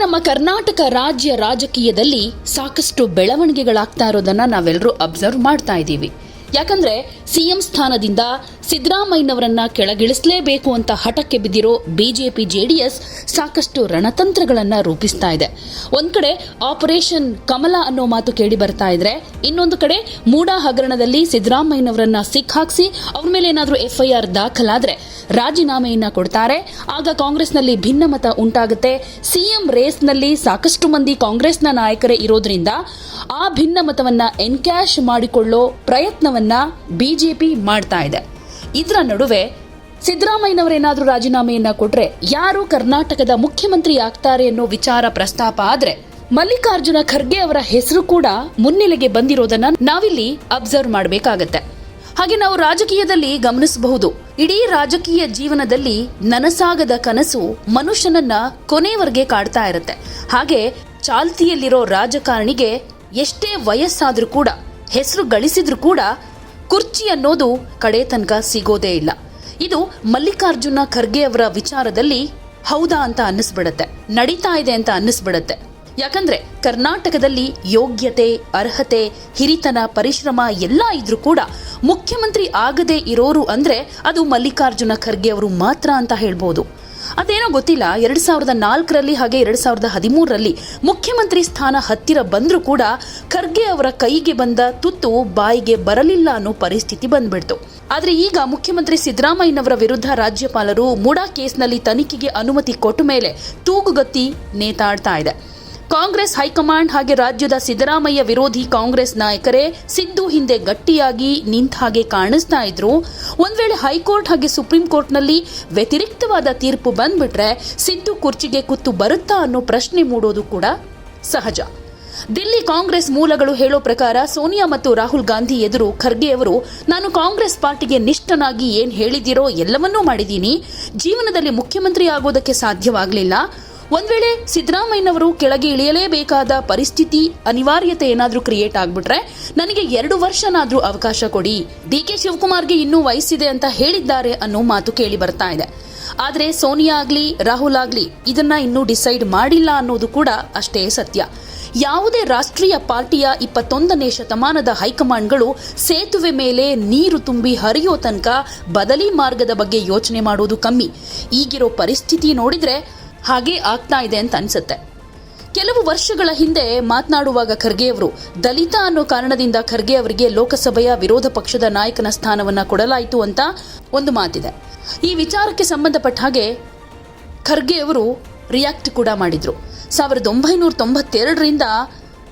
ನಮ್ಮ ಕರ್ನಾಟಕ ರಾಜ್ಯ ರಾಜಕೀಯದಲ್ಲಿ ಸಾಕಷ್ಟು ಬೆಳವಣಿಗೆಗಳಾಗ್ತಾ ಇರೋದನ್ನ ನಾವೆಲ್ಲರೂ ಅಬ್ಸರ್ವ್ ಮಾಡ್ತಾ ಇದ್ದೀವಿ. ಯಾಕಂದ್ರೆ ಸಿಎಂ ಸ್ಥಾನದಿಂದ ಸಿದ್ದರಾಮಯ್ಯನವರನ್ನ ಕೆಳಗಿಳಿಸಲೇಬೇಕು ಅಂತ ಹಠಕ್ಕೆ ಬಿದ್ದಿರೋ ಬಿಜೆಪಿ ಜೆಡಿಎಸ್ ಸಾಕಷ್ಟು ರಣತಂತ್ರಗಳನ್ನ ರೂಪಿಸ್ತಾ ಇದೆ. ಒಂದ್ ಕಡೆ ಆಪರೇಷನ್ ಕಮಲ ಅನ್ನೋ ಮಾತು ಕೇಳಿ ಬರ್ತಾ ಇದ್ರೆ, ಇನ್ನೊಂದು ಕಡೆ ಮೂಡಾ ಹಗರಣದಲ್ಲಿ ಸಿದ್ದರಾಮಯ್ಯನವರನ್ನ ಸಿಕ್ಕಾಕ್ಸಿ ಅವ್ರ ಮೇಲೆ ಏನಾದರೂ ಎಫ್ಐಆರ್ ದಾಖಲಾದ್ರೆ ರಾಜೀನಾಮೆಯನ್ನ ಕೊಡ್ತಾರೆ. ಆಗ ಕಾಂಗ್ರೆಸ್ನಲ್ಲಿ ಭಿನ್ನಮತ ಉಂಟಾಗುತ್ತೆ. ಸಿಎಂ ರೇಸ್ನಲ್ಲಿ ಸಾಕಷ್ಟು ಮಂದಿ ಕಾಂಗ್ರೆಸ್ನ ನಾಯಕರೇ ಇರೋದ್ರಿಂದ ಆ ಭಿನ್ನಮತವನ್ನ ಎನ್ಕ್ಯಾಶ್ ಮಾಡಿಕೊಳ್ಳೋ ಪ್ರಯತ್ನವನ್ನ ಬಿಜೆಪಿ ಮಾಡ್ತಾ ಇದೆ. ಇದರ ನಡುವೆ ಸಿದ್ದರಾಮಯ್ಯನವರೇನಾದರೂ ರಾಜೀನಾಮೆಯನ್ನ ಕೊಟ್ರೆ ಯಾರು ಕರ್ನಾಟಕದ ಮುಖ್ಯಮಂತ್ರಿ ಆಗ್ತಾರೆ ಅನ್ನೋ ವಿಚಾರ ಪ್ರಸ್ತಾಪ ಆದ್ರೆ ಮಲ್ಲಿಕಾರ್ಜುನ ಖರ್ಗೆ ಅವರ ಹೆಸರು ಕೂಡ ಮುನ್ನೆಲೆಗೆ ಬಂದಿರೋದನ್ನ ನಾವಿಲ್ಲಿ ಅಬ್ಸರ್ವ್ ಮಾಡಬೇಕಾಗತ್ತೆ. ಹಾಗೆ ನಾವು ರಾಜಕೀಯದಲ್ಲಿ ಗಮನಿಸಬಹುದು. ಇಡೀ ರಾಜಕೀಯ ಜೀವನದಲ್ಲಿ ನನಸಾಗದ ಕನಸು ಮನುಷ್ಯನನ್ನ ಕೊನೆಯವರೆಗೆ ಕಾಡ್ತಾ ಇರುತ್ತೆ. ಹಾಗೆ ಚಾಲ್ತಿಯಲ್ಲಿರೋ ರಾಜಕಾರಣಿಗೆ ಎಷ್ಟೇ ವಯಸ್ಸಾದ್ರೂ ಕೂಡ, ಹೆಸರು ಗಳಿಸಿದ್ರೂ ಕೂಡ ಕುರ್ಚಿ ಅನ್ನೋದು ಕಡೆ ತನಕ ಸಿಗೋದೇ ಇಲ್ಲ. ಇದು ಮಲ್ಲಿಕಾರ್ಜುನ ಖರ್ಗೆ ಅವರ ವಿಚಾರದಲ್ಲಿ ಹೌದಾ ಅಂತ ಅನ್ನಿಸ್ಬಿಡತ್ತೆ, ನಡೀತಾ ಇದೆ ಅಂತ ಅನ್ನಿಸ್ಬಿಡತ್ತೆ. ಯಾಕಂದ್ರೆ ಕರ್ನಾಟಕದಲ್ಲಿ ಯೋಗ್ಯತೆ, ಅರ್ಹತೆ, ಹಿರಿತನ, ಪರಿಶ್ರಮ ಎಲ್ಲ ಇದ್ರೂ ಕೂಡ ಮುಖ್ಯಮಂತ್ರಿ ಆಗದೆ ಇರೋರು ಅಂದ್ರೆ ಅದು ಮಲ್ಲಿಕಾರ್ಜುನ ಖರ್ಗೆ ಅವರು ಮಾತ್ರ ಅಂತ ಹೇಳ್ಬೋದು. ಅದೇನೋ ಗೊತ್ತಿಲ್ಲ, ಎರಡ್ ಸಾವಿರದ ನಾಲ್ಕರಲ್ಲಿ ಹಾಗೆ ಎರಡ್ ಸಾವಿರದ ಹದಿಮೂರರಲ್ಲಿ ಮುಖ್ಯಮಂತ್ರಿ ಸ್ಥಾನ ಹತ್ತಿರ ಬಂದರೂ ಕೂಡ ಖರ್ಗೆ ಅವರ ಕೈಗೆ ಬಂದ ತುತ್ತು ಬಾಯಿಗೆ ಬರಲಿಲ್ಲ ಅನ್ನೋ ಪರಿಸ್ಥಿತಿ ಬಂದ್ಬಿಡ್ತು. ಆದ್ರೆ ಈಗ ಮುಖ್ಯಮಂತ್ರಿ ಸಿದ್ದರಾಮಯ್ಯನವರ ವಿರುದ್ಧ ರಾಜ್ಯಪಾಲರು ಮೂಡಾ ಕೇಸ್ನಲ್ಲಿ ತನಿಖೆಗೆ ಅನುಮತಿ ಕೊಟ್ಟ ಮೇಲೆ ತೂಗುಗತ್ತಿ ನೇತಾಡ್ತಾ ಇದೆ. ಕಾಂಗ್ರೆಸ್ ಹೈಕಮಾಂಡ್ ಹಾಗೆ ರಾಜ್ಯದ ಸಿದ್ದರಾಮಯ್ಯ ವಿರೋಧಿ ಕಾಂಗ್ರೆಸ್ ನಾಯಕರೇ, ಸಿದ್ದು ಹಿಂದೆ ಗಟ್ಟಿಯಾಗಿ ನಿಂತ ಹಾಗೆ ಕಾಣಿಸ್ತಾ ಇದ್ರು. ಒಂದ್ ವೇಳೆ ಹೈಕೋರ್ಟ್ ಹಾಗೆ ಸುಪ್ರೀಂ ಕೋರ್ಟ್ನಲ್ಲಿ ವ್ಯತಿರಿಕ್ತವಾದ ತೀರ್ಪು ಬಂದ್ಬಿಟ್ರೆ ಸಿದ್ದು ಕುರ್ಚಿಗೆ ಕುತ್ತು ಬರುತ್ತಾ ಅನ್ನೋ ಪ್ರಶ್ನೆ ಮೂಡೋದು ಕೂಡ ಸಹಜ. ದಿಲ್ಲಿ ಕಾಂಗ್ರೆಸ್ ಮೂಲಗಳು ಹೇಳೋ ಪ್ರಕಾರ ಸೋನಿಯಾ ಮತ್ತು ರಾಹುಲ್ ಗಾಂಧಿ ಎದುರು ಖರ್ಗೆ ಅವರು, ನಾನು ಕಾಂಗ್ರೆಸ್ ಪಾರ್ಟಿಗೆ ನಿಷ್ಠನಾಗಿ ಏನ್ ಹೇಳಿದಿರೋ ಎಲ್ಲವನ್ನೂ ಮಾಡಿದ್ದೀನಿ. ಜೀವನದಲ್ಲಿ ಮುಖ್ಯಮಂತ್ರಿ ಆಗೋದಕ್ಕೆ ಸಾಧ್ಯವಾಗಲಿಲ್ಲ. ಒಂದ್ ವೇಳೆ ಸಿದ್ದರಾಮಯ್ಯನವರು ಕೆಳಗೆ ಇಳಿಯಲೇಬೇಕಾದ ಪರಿಸ್ಥಿತಿ, ಅನಿವಾರ್ಯತೆ ಏನಾದ್ರೂ ಕ್ರಿಯೇಟ್ ಆಗ್ಬಿಟ್ರೆ ನನಗೆ ಎರಡು ವರ್ಷನಾದ್ರೂ ಅವಕಾಶ ಕೊಡಿ. ಡಿ ಕೆ ಶಿವಕುಮಾರ್ಗೆ ಇನ್ನೂ ವಯಸ್ಸಿದೆ ಅಂತ ಹೇಳಿದ್ದಾರೆ ಅನ್ನೋ ಮಾತು ಕೇಳಿ ಬರ್ತಾ ಇದೆ. ಆದ್ರೆ ಸೋನಿಯಾ ಆಗಲಿ, ರಾಹುಲ್ ಆಗಲಿ ಇದನ್ನ ಇನ್ನೂ ಡಿಸೈಡ್ ಮಾಡಿಲ್ಲ ಅನ್ನೋದು ಕೂಡ ಅಷ್ಟೇ ಸತ್ಯ. ಯಾವುದೇ ರಾಷ್ಟ್ರೀಯ ಪಾರ್ಟಿಯ ಇಪ್ಪತ್ತೊಂದನೇ ಶತಮಾನದ ಹೈಕಮಾಂಡ್ಗಳು ಸೇತುವೆ ಮೇಲೆ ನೀರು ತುಂಬಿ ಹರಿಯೋ ತನಕ ಬದಲಿ ಮಾರ್ಗದ ಬಗ್ಗೆ ಯೋಚನೆ ಮಾಡೋದು ಕಮ್ಮಿ. ಈಗಿರೋ ಪರಿಸ್ಥಿತಿ ನೋಡಿದ್ರೆ ಹಾಗೇ ಆಗ್ತಾ ಇದೆ ಅಂತ ಅನ್ಸುತ್ತೆ. ಕೆಲವು ವರ್ಷಗಳ ಹಿಂದೆ ಮಾತನಾಡುವಾಗ ಖರ್ಗೆಯವರು ದಲಿತ ಅನ್ನೋ ಕಾರಣದಿಂದ ಖರ್ಗೆ ಅವರಿಗೆ ಲೋಕಸಭೆಯ ವಿರೋಧ ಪಕ್ಷದ ನಾಯಕನ ಸ್ಥಾನವನ್ನ ಕೊಡಲಾಯಿತು ಅಂತ ಒಂದು ಮಾತಿದೆ. ಈ ವಿಚಾರಕ್ಕೆ ಸಂಬಂಧಪಟ್ಟ ಹಾಗೆ ಖರ್ಗೆ ಅವರು ರಿಯಾಕ್ಟ್ ಕೂಡ ಮಾಡಿದ್ರು. ಸಾವಿರದ ಒಂಬೈನೂರ ತೊಂಬತ್ತೆರಡರಿಂದ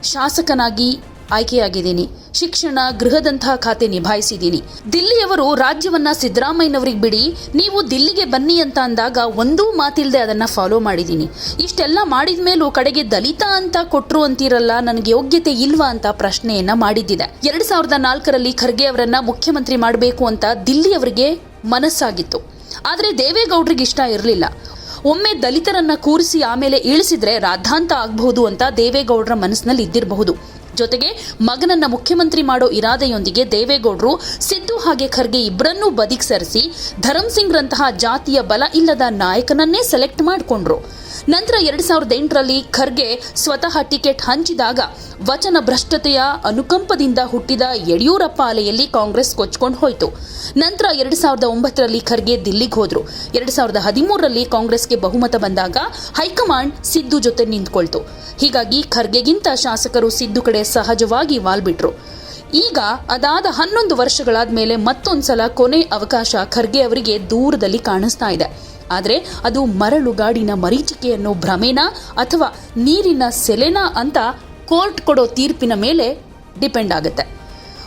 ಶಾಸಕನಾಗಿ ಆಯ್ಕೆಯಾಗಿದ್ದೀನಿ. ಶಿಕ್ಷಣ ಗೃಹದಂತಹ ಖಾತೆ ನಿಭಾಯಿಸಿದ್ದೀನಿ. ದಿಲ್ಲಿಯವರು ರಾಜ್ಯವನ್ನ ಸಿದ್ದರಾಮಯ್ಯನವರಿಗೆ ಬಿಡಿ, ನೀವು ದಿಲ್ಲಿಗೆ ಬನ್ನಿ ಅಂತ ಅಂದಾಗ ಒಂದೂ ಮಾತಿಲ್ಲದೆ ಅದನ್ನ ಫಾಲೋ ಮಾಡಿದ್ದೀನಿ. ಇಷ್ಟೆಲ್ಲ ಮಾಡಿದ ಮೇಲೂ ಕಡೆಗೆ ದಲಿತ ಅಂತ ಕೊಟ್ರು ಅಂತೀರಲ್ಲ, ನನಗೆ ಯೋಗ್ಯತೆ ಇಲ್ವಾ ಅಂತ ಪ್ರಶ್ನೆಯನ್ನ ಮಾಡಿದ್ದಿದೆ. ಎರಡ್ ಸಾವಿರದ ನಾಲ್ಕರಲ್ಲಿ ಖರ್ಗೆ ಅವರನ್ನ ಮುಖ್ಯಮಂತ್ರಿ ಮಾಡಬೇಕು ಅಂತ ದಿಲ್ಲಿಯವರಿಗೆ ಮನಸ್ಸಾಗಿತ್ತು. ಆದರೆ ದೇವೇಗೌಡರಿಗೆ ಇಷ್ಟ ಇರಲಿಲ್ಲ. ಒಮ್ಮೆ ದಲಿತರನ್ನ ಕೂರಿಸಿ ಆಮೇಲೆ ಇಳಿಸಿದ್ರೆ ರಾದ್ಧಾಂತ ಆಗಬಹುದು ಅಂತ ದೇವೇಗೌಡರ ಮನಸ್ಸಿನಲ್ಲಿ ಇದ್ದಿರಬಹುದು. ಜೊತೆಗೆ ಮಗನನ್ನ ಮುಖ್ಯಮಂತ್ರಿ ಮಾಡೋ ಇರಾದೆಯೊಂದಿಗೆ ದೇವೇಗೌಡರು ಸಿದ್ದು ಹಾಗೆ ಖರ್ಗೆ ಇಬ್ಬರನ್ನೂ ಬದಿಗೆ ಸರಿಸಿ ಧರಮ್ ಸಿಂಗ್ ರಂತಹ ಜಾತಿಯ ಬಲ ಇಲ್ಲದ ನಾಯಕನನ್ನೇ ಸೆಲೆಕ್ಟ್ ಮಾಡಿಕೊಂಡ್ರು. ನಂತರ ಎರಡ್ ಸಾವಿರದ ಎಂಟರಲ್ಲಿ ಖರ್ಗೆ ಸ್ವತಃ ಟಿಕೆಟ್ ಹಂಚಿದಾಗ ವಚನ ಭ್ರಷ್ಟತೆಯ ಅನುಕಂಪದಿಂದ ಹುಟ್ಟಿದ ಯಡಿಯೂರಪ್ಪ ಅಲೆಯಲ್ಲಿ ಕಾಂಗ್ರೆಸ್ ಕೊಚ್ಕೊಂಡು ಹೋಯಿತು. ನಂತರ ಎರಡ್ ಸಾವಿರದ ಒಂಬತ್ತರಲ್ಲಿ ಖರ್ಗೆ ದಿಲ್ಲಿಗೆ ಹೋದ್ರು. ಎರಡ್ ಸಾವಿರದ ಹದಿಮೂರರಲ್ಲಿ ಕಾಂಗ್ರೆಸ್ಗೆ ಬಹುಮತ ಬಂದಾಗ ಹೈಕಮಾಂಡ್ ಸಿದ್ದು ಜೊತೆ ನಿಂತ್ಕೊಳ್ತು. ಹೀಗಾಗಿ ಖರ್ಗೆಗಿಂತ ಶಾಸಕರು ಸಿದ್ದು ಕಡೆ ಸಹಜವಾಗಿ ವಾಲ್ಬಿಟ್ರು. ಈಗ ಅದಾದ ಹನ್ನೊಂದು ವರ್ಷಗಳಾದ ಮೇಲೆ ಮತ್ತೊಂದು ಸಲ ಕೊನೆ ಅವಕಾಶ ಖರ್ಗೆ ಅವರಿಗೆ ದೂರದಲ್ಲಿ ಕಾಣಿಸ್ತಾ ಇದೆ. ಆದರೆ ಅದು ಮರಳುಗಾಡಿನ ಮರೀಚಿಕೆ ಅನ್ನೋ ಭ್ರಮೇನ ಅಥವಾ ನೀರಿನ ಸೆಲೆನಾ ಅಂತ ಕೋರ್ಟ್ ಕೊಡೋ ತೀರ್ಪಿನ ಮೇಲೆ ಡಿಪೆಂಡ್ ಆಗುತ್ತೆ.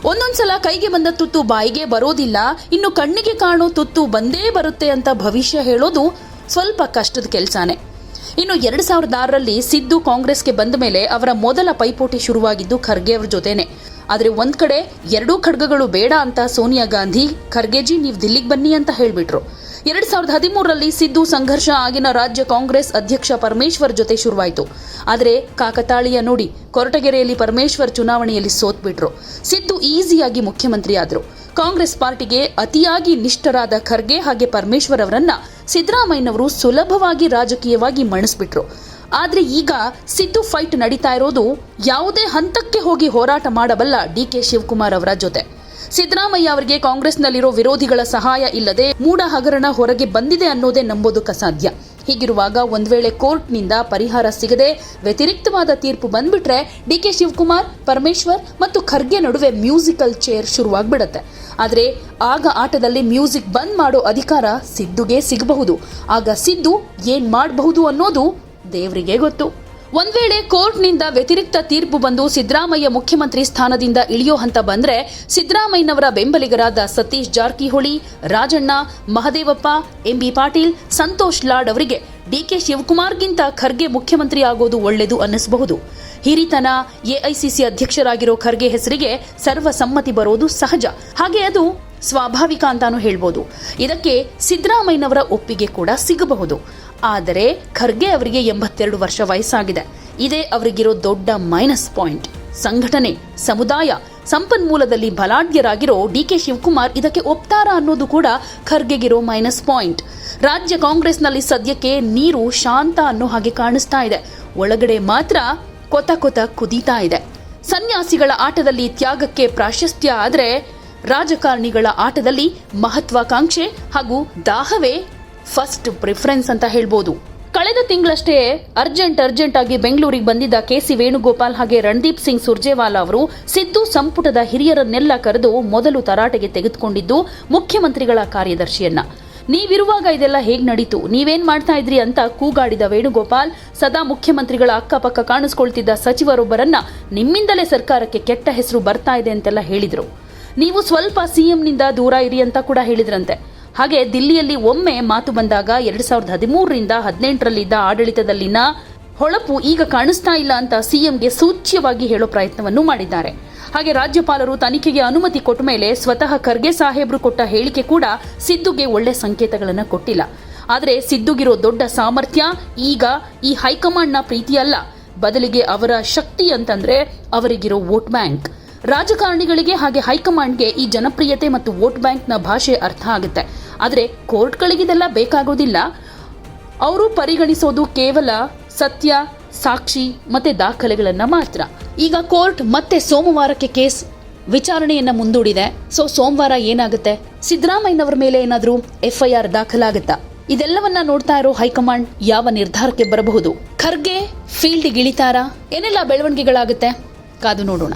ಒಂದೊಂದ್ಸಲ ಕೈಗೆ ಬಂದ ತುತ್ತು ಬಾಯಿಗೆ ಬರೋದಿಲ್ಲ, ಇನ್ನು ಕಣ್ಣಿಗೆ ಕಾಣೋ ತುತ್ತು ಬಂದೇ ಬರುತ್ತೆ ಅಂತ ಭವಿಷ್ಯ ಹೇಳೋದು ಸ್ವಲ್ಪ ಕಷ್ಟದ ಕೆಲಸನೇ. ಇನ್ನು ಎರಡು ಸಾವಿರದ ಆರರಲ್ಲಿ ಸಿದ್ದು ಕಾಂಗ್ರೆಸ್ಗೆ ಬಂದ ಮೇಲೆ ಅವರ ಮೊದಲ ಪೈಪೋಟಿ ಶುರುವಾಗಿದ್ದು ಖರ್ಗೆ ಅವ್ರ ಜೊತೆನೆ. ಆದರೆ ಒಂದು ಕಡೆ ಎರಡೂ ಖಡ್ಗಗಳು ಬೇಡ ಅಂತ ಸೋನಿಯಾ ಗಾಂಧಿ, ಖರ್ಗೆಜಿ ನೀವು ದಿಲ್ಲಿಗೆ ಬನ್ನಿ ಅಂತ ಹೇಳ್ಬಿಟ್ರು. ಎರಡ್ ಸಾವಿರದ ಹದಿಮೂರರಲ್ಲಿ ಸಿದ್ದು ಸಂಘರ್ಷ ಆಗಿನ ರಾಜ್ಯ ಕಾಂಗ್ರೆಸ್ ಅಧ್ಯಕ್ಷ ಪರಮೇಶ್ವರ್ ಜೊತೆ ಶುರುವಾಯಿತು. ಆದರೆ ಕಾಕತಾಳೀಯ ನೋಡಿ ಕೊರಟಗೆರೆಯಲ್ಲಿ ಪರಮೇಶ್ವರ್ ಚುನಾವಣೆಯಲ್ಲಿ ಸೋತ್ಬಿಟ್ರು. ಸಿದ್ದು ಈಸಿಯಾಗಿ ಮುಖ್ಯಮಂತ್ರಿ ಆದರು ಕಾಂಗ್ರೆಸ್ ಪಾರ್ಟಿಗೆ ಅತಿಯಾಗಿ ನಿಷ್ಠರಾದ ಖರ್ಗೆ ಹಾಗೆ ಪರಮೇಶ್ವರ್ ಅವರನ್ನ ಸಿದ್ದರಾಮಯ್ಯನವರು ಸುಲಭವಾಗಿ ರಾಜಕೀಯವಾಗಿ ಮಣಿಸ್ಬಿಟ್ರು. ಆದರೆ ಈಗ ಸಿದ್ದು ಫೈಟ್ ನಡೀತಾ ಇರೋದು ಯಾವುದೇ ಹಂತಕ್ಕೆ ಹೋಗಿ ಹೋರಾಟ ಮಾಡಬಲ್ಲ ಡಿ ಕೆ ಶಿವಕುಮಾರ್ ಅವರ ಜೊತೆ. ಸಿದ್ದರಾಮಯ್ಯ ಅವರಿಗೆ ಕಾಂಗ್ರೆಸ್ನಲ್ಲಿರೋ ವಿರೋಧಿಗಳ ಸಹಾಯ ಇಲ್ಲದೆ ಮೂಡ ಹಗರಣ ಹೊರಗೆ ಬಂದಿದೆ ಅನ್ನೋದೇ ನಂಬೋದಕ್ಕೆ ಅಸಾಧ್ಯ ಹೀಗಿರುವಾಗ ಒಂದು ವೇಳೆ ಕೋರ್ಟ್ನಿಂದ ಪರಿಹಾರ ಸಿಗದೆ ವ್ಯತಿರಿಕ್ತವಾದ ತೀರ್ಪು ಬಂದ್ಬಿಟ್ರೆ ಡಿ ಕೆ ಶಿವಕುಮಾರ್, ಪರಮೇಶ್ವರ್ ಮತ್ತು ಖರ್ಗೆ ನಡುವೆ ಮ್ಯೂಸಿಕಲ್ ಚೇರ್ ಶುರುವಾಗ್ಬಿಡತ್ತೆ. ಆದರೆ ಆಗ ಆಟದಲ್ಲಿ ಮ್ಯೂಸಿಕ್ ಬಂದ್ ಮಾಡೋ ಅಧಿಕಾರ ಸಿದ್ದುಗೆ ಸಿಗಬಹುದು. ಆಗ ಸಿದ್ದು ಏನ್ ಮಾಡಬಹುದು ಅನ್ನೋದು ದೇವರಿಗೆ ಗೊತ್ತು. ಒಂದ್ ವೇಳೆ ಕೋರ್ಟ್ನಿಂದ ವ್ಯತಿರಿಕ್ತ ತೀರ್ಪು ಬಂದು ಸಿದ್ದರಾಮಯ್ಯ ಮುಖ್ಯಮಂತ್ರಿ ಸ್ಥಾನದಿಂದ ಇಳಿಯೋ ಹಂತ ಬಂದ್ರೆ ಸಿದ್ದರಾಮಯ್ಯನವರ ಬೆಂಬಲಿಗರಾದ ಸತೀಶ್ ಜಾರಕಿಹೊಳಿ, ರಾಜಣ್ಣ, ಮಹದೇವಪ್ಪ, ಎಂಬಿ ಪಾಟೀಲ್, ಸಂತೋಷ್ ಲಾಡ್ ಅವರಿಗೆ ಡಿಕೆ ಶಿವಕುಮಾರ್ಗಿಂತ ಖರ್ಗೆ ಮುಖ್ಯಮಂತ್ರಿ ಆಗೋದು ಒಳ್ಳೆಯದು ಅನ್ನಿಸಬಹುದು. ಹಿರಿತನ ಎಐಸಿಸಿ ಅಧ್ಯಕ್ಷರಾಗಿರೋ ಖರ್ಗೆ ಹೆಸರಿಗೆ ಸರ್ವಸಮ್ಮತಿ ಬರೋದು ಸಹಜ. ಹಾಗೆ ಅದು ಸ್ವಾಭಾವಿಕ ಅಂತಾನೂ ಹೇಳ್ಬೋದು. ಇದಕ್ಕೆ ಸಿದ್ದರಾಮಯ್ಯನವರ ಒಪ್ಪಿಗೆ ಕೂಡ ಸಿಗಬಹುದು. ಆದರೆ ಖರ್ಗೆ ಅವರಿಗೆ ಎಂಬತ್ತೆರಡು ವರ್ಷ ವಯಸ್ಸಾಗಿದೆ. ಇದೇ ಅವರಿಗಿರೋ ದೊಡ್ಡ ಮೈನಸ್ ಪಾಯಿಂಟ್. ಸಂಘಟನೆ, ಸಮುದಾಯ, ಸಂಪನ್ಮೂಲದಲ್ಲಿ ಬಲಾಢ್ಯರಾಗಿರೋ ಡಿಕೆ ಶಿವಕುಮಾರ್ ಇದಕ್ಕೆ ಒಪ್ತಾರ ಅನ್ನೋದು ಕೂಡ ಖರ್ಗೆಗಿರೋ ಮೈನಸ್ ಪಾಯಿಂಟ್. ರಾಜ್ಯ ಕಾಂಗ್ರೆಸ್ನಲ್ಲಿ ಸದ್ಯಕ್ಕೆ ನೀರು ಶಾಂತ ಅನ್ನೋ ಹಾಗೆ ಕಾಣಿಸ್ತಾ ಇದೆ. ಒಳಗಡೆ ಮಾತ್ರ ಕೊತ ಕೊತ ಕುದೀತಾ ಇದೆ. ಸನ್ಯಾಸಿಗಳ ಆಟದಲ್ಲಿ ತ್ಯಾಗಕ್ಕೆ ಪ್ರಾಶಸ್ತ್ಯ ಆದರೆ ರಾಜಕಾರಣಿಗಳ ಆಟದಲ್ಲಿ ಮಹತ್ವಾಕಾಂಕ್ಷೆ ಹಾಗೂ ದಾಹವೇ ಫಸ್ಟ್ ಪ್ರಿಫರೆನ್ಸ್ ಅಂತ ಹೇಳ್ಬೋದು. ಕಳೆದ ತಿಂಗಳಷ್ಟೇ ಅರ್ಜೆಂಟ್ ಅರ್ಜೆಂಟ್ ಆಗಿ ಬೆಂಗಳೂರಿಗೆ ಬಂದಿದ್ದ ಕೆಸಿ ವೇಣುಗೋಪಾಲ್ ಹಾಗೆ ರಣದೀಪ್ ಸಿಂಗ್ ಸುರ್ಜೇವಾಲಾ ಅವರು ಸಿದ್ದು ಸಂಪುಟದ ಹಿರಿಯರನ್ನೆಲ್ಲ ಕರೆದು ಮೊದಲು ತರಾಟೆಗೆ ತೆಗೆದುಕೊಂಡಿದ್ದು ಮುಖ್ಯಮಂತ್ರಿಗಳ ಕಾರ್ಯದರ್ಶಿಯನ್ನ. ನೀವಿರುವಾಗ ಇದೆಲ್ಲ ಹೇಗೆ ನಡೀತು? ನೀವೇನ್ ಮಾಡ್ತಾ ಇದ್ರಿ ಅಂತ ಕೂಗಾಡಿದ ವೇಣುಗೋಪಾಲ್, ಸದಾ ಮುಖ್ಯಮಂತ್ರಿಗಳ ಅಕ್ಕಪಕ್ಕ ಕಾಣಿಸ್ಕೊಳ್ತಿದ್ದ ಸಚಿವರೊಬ್ಬರನ್ನ ನಿಮ್ಮಿಂದಲೇ ಸರ್ಕಾರಕ್ಕೆ ಕೆಟ್ಟ ಹೆಸರು ಬರ್ತಾ ಇದೆ ಅಂತೆಲ್ಲ ಹೇಳಿದ್ರು. ನೀವು ಸ್ವಲ್ಪ ಸಿಎಂನಿಂದ ದೂರ ಇರಿ ಅಂತ ಕೂಡ ಹೇಳಿದ್ರಂತೆ. ಹಾಗೆ ದಿಲ್ಲಿಯಲ್ಲಿ ಒಮ್ಮೆ ಮಾತು ಬಂದಾಗ ಎರಡ್ ಸಾವಿರದ ಹದಿಮೂರರಿಂದ ಹದಿನೆಂಟರಲ್ಲಿದ್ದ ಆಡಳಿತದಲ್ಲಿನ ಹೊಳಪು ಈಗ ಕಾಣಿಸ್ತಾ ಇಲ್ಲ ಅಂತ ಸಿಎಂಗೆ ಸೂಚ್ಯವಾಗಿ ಹೇಳೋ ಪ್ರಯತ್ನವನ್ನು ಮಾಡಿದ್ದಾರೆ. ಹಾಗೆ ರಾಜ್ಯಪಾಲರು ತನಿಖೆಗೆ ಅನುಮತಿ ಕೊಟ್ಟ ಮೇಲೆ ಸ್ವತಃ ಖರ್ಗೆ ಸಾಹೇಬ್ರು ಕೊಟ್ಟ ಹೇಳಿಕೆ ಕೂಡ ಸಿದ್ದುಗೆ ಒಳ್ಳೆ ಸಂಕೇತಗಳನ್ನು ಕೊಟ್ಟಿಲ್ಲ. ಆದರೆ ಸಿದ್ದುಗಿರೋ ದೊಡ್ಡ ಸಾಮರ್ಥ್ಯ ಈಗ ಈ ಹೈಕಮಾಂಡ್ನ ಪ್ರೀತಿಯಲ್ಲ. ಬದಲಿಗೆ ಅವರ ಶಕ್ತಿ ಅಂತಂದ್ರೆ ಅವರಿಗಿರೋ ವೋಟ್ ಬ್ಯಾಂಕ್. ರಾಜಕಾರಣಿಗಳಿಗೆ ಹಾಗೆ ಹೈಕಮಾಂಡ್ಗೆ ಈ ಜನಪ್ರಿಯತೆ ಮತ್ತು ವೋಟ್ ಬ್ಯಾಂಕ್ನ ಭಾಷೆ ಅರ್ಥ ಆಗುತ್ತೆ. ಆದರೆ ಕೋರ್ಟ್ಗಳಿಗಿದೆಲ್ಲ ಬೇಕಾಗೋದಿಲ್ಲ. ಅವರು ಪರಿಗಣಿಸೋದು ಕೇವಲ ಸತ್ಯ, ಸಾಕ್ಷಿ ಮತ್ತೆ ದಾಖಲೆಗಳನ್ನು ಮಾತ್ರ. ಈಗ ಕೋರ್ಟ್ ಮತ್ತೆ ಸೋಮವಾರಕ್ಕೆ ಕೇಸ್ ವಿಚಾರಣೆಯನ್ನ ಮುಂದೂಡಿದೆ. ಸೊ ಸೋಮವಾರ ಏನಾಗುತ್ತೆ? ಸಿದ್ದರಾಮಯ್ಯನವರ ಮೇಲೆ ಏನಾದರೂ ಎಫ್ಐಆರ್ ದಾಖಲಾಗುತ್ತಾ? ಇದೆಲ್ಲವನ್ನ ನೋಡ್ತಾ ಇರೋ ಹೈಕಮಾಂಡ್ ಯಾವ ನಿರ್ಧಾರಕ್ಕೆ ಬರಬಹುದು? ಖರ್ಗೆ ಫೀಲ್ಡ್ ಇಳಿತಾರ? ಏನೆಲ್ಲ ಬೆಳವಣಿಗೆಗಳಾಗುತ್ತೆ? ಕಾದು ನೋಡೋಣ.